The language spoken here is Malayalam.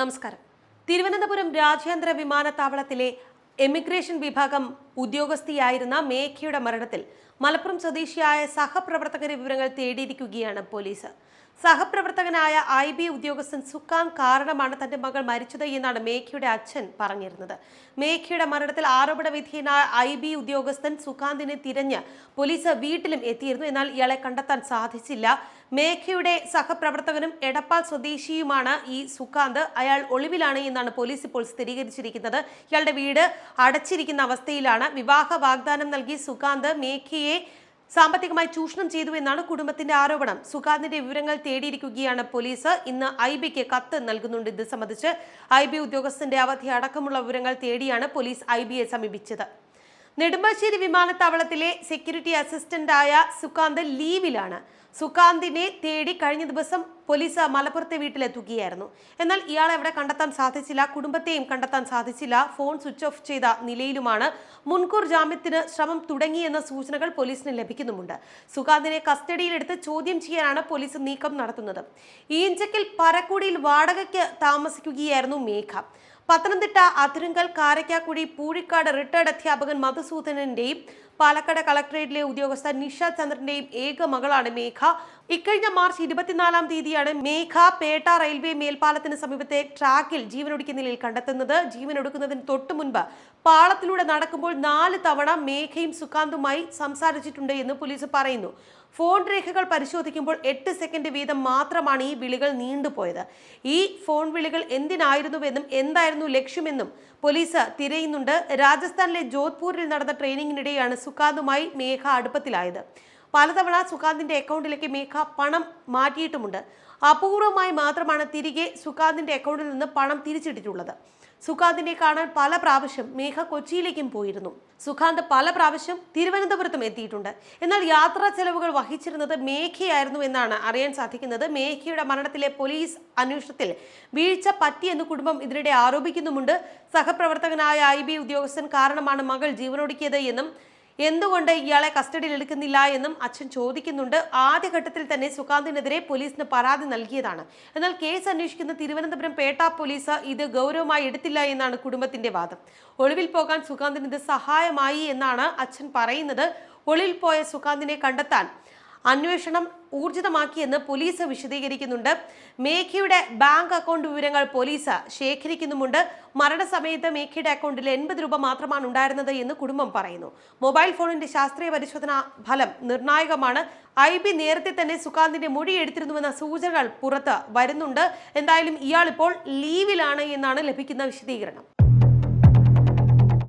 നമസ്കാരം. തിരുവനന്തപുരം രാജ്യാന്തര വിമാനത്താവളത്തിലെ എമിഗ്രേഷൻ വിഭാഗം ഉദ്യോഗസ്ഥയായിരുന്ന മേഘയുടെ മരണത്തിൽ മലപ്പുറം സ്വദേശിയായ സഹപ്രവർത്തകരെ വിവരങ്ങൾ തേടിയിരിക്കുകയാണ് പോലീസ്. സഹപ്രവർത്തകനായ ഐ ബി ഉദ്യോഗസ്ഥൻ സുക്കാൻ കാരണമാണ് തന്റെ മകൾ മരിച്ചത് എന്നാണ് മേഘയുടെ അച്ഛൻ പറഞ്ഞിരുന്നത്. മേഘയുടെ മരണത്തിൽ ആരോപണ വിധേയനായ ഐ ബി ഉദ്യോഗസ്ഥൻ സുഖാന്തിനെ തിരഞ്ഞ് പോലീസ് വീട്ടിലും എത്തിയിരുന്നു. എന്നാൽ ഇയാളെ കണ്ടെത്താൻ സാധിച്ചില്ല. മേഘയുടെ സഹപ്രവർത്തകനും എടപ്പാൾ സ്വദേശിയുമാണ് ഈ സുകാന്ത് അയാൾ ഒളിവിലാണ് എന്നാണ് പോലീസ് ഇപ്പോൾ സ്ഥിരീകരിച്ചിരിക്കുന്നത്. ഇയാളുടെ വീട് അടച്ചിരിക്കുന്ന അവസ്ഥയിലാണ് വിവാഹ വാഗ്ദാനം നൽകി സുകാന്ത് മേഘിയെ സാമ്പത്തികമായി ചൂഷണം ചെയ്തു എന്നാണ് കുടുംബത്തിന്റെ ആരോപണം. സുകാന്തിന്റെ വിവരങ്ങൾ തേടിയിരിക്കുകയാണ് പോലീസ്. ഇന്ന് ഐ ബിക്ക് കത്ത് നൽകുന്നുണ്ട്. ഇത് സംബന്ധിച്ച് ഐ ബി ഉദ്യോഗസ്ഥന്റെ അവധി അടക്കമുള്ള വിവരങ്ങൾ തേടിയാണ് പോലീസ് ഐ ബിയെ സമീപിച്ചത്. നെടുമ്പാശ്ശേരി വിമാനത്താവളത്തിലെ സെക്യൂരിറ്റി അസിസ്റ്റന്റായ സുകാന്ത് ലീവിലാണ്. സുകാന്തിനെ തേടി കഴിഞ്ഞ ദിവസം പോലീസ് മലപ്പുറത്തെ വീട്ടിലെത്തുകയായിരുന്നു. എന്നാൽ ഇയാളെ അവിടെ കണ്ടെത്താൻ സാധിച്ചില്ല കുടുംബത്തെയും കണ്ടെത്താൻ സാധിച്ചില്ല ഫോൺ സ്വിച്ച് ഓഫ് ചെയ്ത നിലയിലുമാണ് മുൻകൂർ ജാമ്യത്തിന് ശ്രമം തുടങ്ങിയെന്ന സൂചനകൾ പോലീസിന് ലഭിക്കുന്നുമുണ്ട്. സുകാന്തിനെ കസ്റ്റഡിയിലെടുത്ത് ചോദ്യം ചെയ്യാനാണ് പോലീസ് നീക്കം നടത്തുന്നത്. ഈഞ്ചക്കിൽ പരക്കുടിയിൽ വാടകയ്ക്ക് താമസിക്കുകയായിരുന്നു മേഘ. പത്തനംതിട്ട അതിരങ്കൽ കാരക്കാക്കുഴി പൂഴിക്കാട് റിട്ടയർഡ് അധ്യാപകൻ മധുസൂദനന്റെയും പാലക്കാട് കളക്ടറേറ്റിലെ ഉദ്യോഗസ്ഥ നിഷ ചന്ദ്രന്റെയും ഏക മകളാണ് മേഘ. ഇക്കഴിഞ്ഞ മാർച്ച് ഇരുപത്തിനാലാം തീയതിയാണ് മേഘ പേട്ട റെയിൽവേ മേൽപ്പാലത്തിന് സമീപത്തെ ട്രാക്കിൽ ജീവനൊടുക്കിയ നിലയിൽ കണ്ടെത്തുന്നത്. ജീവനൊടുക്കുന്നതിന് തൊട്ടു മുൻപ് പാളത്തിലൂടെ നടക്കുമ്പോൾ നാല് തവണ മേഘയും സുകാന്തുമായി സംസാരിച്ചിട്ടുണ്ട് എന്ന് പോലീസ് പറയുന്നു. ഫോൺ രേഖകൾ പരിശോധിക്കുമ്പോൾ എട്ട് സെക്കൻഡ് വീതം മാത്രമാണ് ഈ വിളികൾ നീണ്ടുപോയത്. ഈ ഫോൺ വിളികൾ എന്തിനായിരുന്നുവെന്നും എന്തായിരുന്നു ലക്ഷ്യമെന്നും പോലീസ് തിരയുന്നുണ്ട്. രാജസ്ഥാനിലെ ജോധ്പൂരിൽ നടന്ന ട്രെയിനിങ്ങിനിടെയാണ് സുഖാന്തുമായി മേഘ അടുപ്പത്തിലായത്. പലതവണ സുകാന്തിന്റെ അക്കൗണ്ടിലേക്ക് മേഘ പണം മാറ്റിയിട്ടുമുണ്ട്. അപൂർവമായി മാത്രമാണ് തിരികെ സുകാന്തിന്റെ അക്കൗണ്ടിൽ നിന്ന് പണം തിരിച്ചിട്ടിട്ടുള്ളത്. സുഖാന്തിനെ കാണാൻ പല പ്രാവശ്യം മേഘ കൊച്ചിയിലേക്കും പോയിരുന്നു. സുഖാന്ത് പല പ്രാവശ്യം തിരുവനന്തപുരത്തും എത്തിയിട്ടുണ്ട്. എന്നാൽ യാത്രാ ചെലവുകൾ വഹിച്ചിരുന്നത് മേഘയായിരുന്നു എന്നാണ് അറിയാൻ സാധിക്കുന്നത്. മേഘയുടെ മരണത്തിലെ പോലീസ് അന്വേഷണത്തിൽ വീഴ്ച പറ്റിയെന്ന് കുടുംബം ഇതിനിടെ ആരോപിക്കുന്നുമുണ്ട്. സഹപ്രവർത്തകനായ ഐ ഉദ്യോഗസ്ഥൻ കാരണമാണ് മകൾ ജീവനൊടുക്കിയത് എന്നും എന്തുകൊണ്ട് ഇയാളെ കസ്റ്റഡിയിൽ എടുക്കുന്നില്ല എന്നും അച്ഛൻ ചോദിക്കുന്നുണ്ട്. ആദ്യഘട്ടത്തിൽ തന്നെ സുകാന്തിനെതിരെ പോലീസിന് പരാതി നൽകിയതാണ്. എന്നാൽ കേസ് അന്വേഷിക്കുന്ന തിരുവനന്തപുരം പേട്ട പോലീസ് ഇത് ഗൗരവമായി എടുത്തില്ല എന്നാണ് കുടുംബത്തിന്റെ വാദം. ഒളിവിൽ പോകാൻ സുകാന്തിന് ഇത് സഹായമായി എന്നാണ് അച്ഛൻ പറയുന്നത്. ഒളിവിൽ പോയ സുകാന്തിനെ കണ്ടെത്താൻ അന്വേഷണം ഊർജിതമാക്കിയെന്ന് പോലീസ് വിശദീകരിക്കുന്നുണ്ട്. മേഘയുടെ ബാങ്ക് അക്കൗണ്ട് വിവരങ്ങൾ പോലീസ് ശേഖരിക്കുന്നുമുണ്ട്. മരണസമയത്ത് മേഘയുടെ അക്കൗണ്ടിൽ എൺപത് രൂപ മാത്രമാണ് ഉണ്ടായിരുന്നത് എന്ന് കുടുംബം പറയുന്നു. മൊബൈൽ ഫോണിന്റെ ശാസ്ത്രീയ പരിശോധനാ ഫലം നിർണായകമാണ്. ഐ ബി നേരത്തെ തന്നെ സുകാന്തിന്റെ മൊഴി എടുത്തിരുന്നുവെന്ന സൂചനകൾ പുറത്ത് വരുന്നുണ്ട്. എന്തായാലും ഇയാൾ ഇപ്പോൾ ലീവിലാണ് എന്നാണ് ലഭിക്കുന്ന വിശദീകരണം.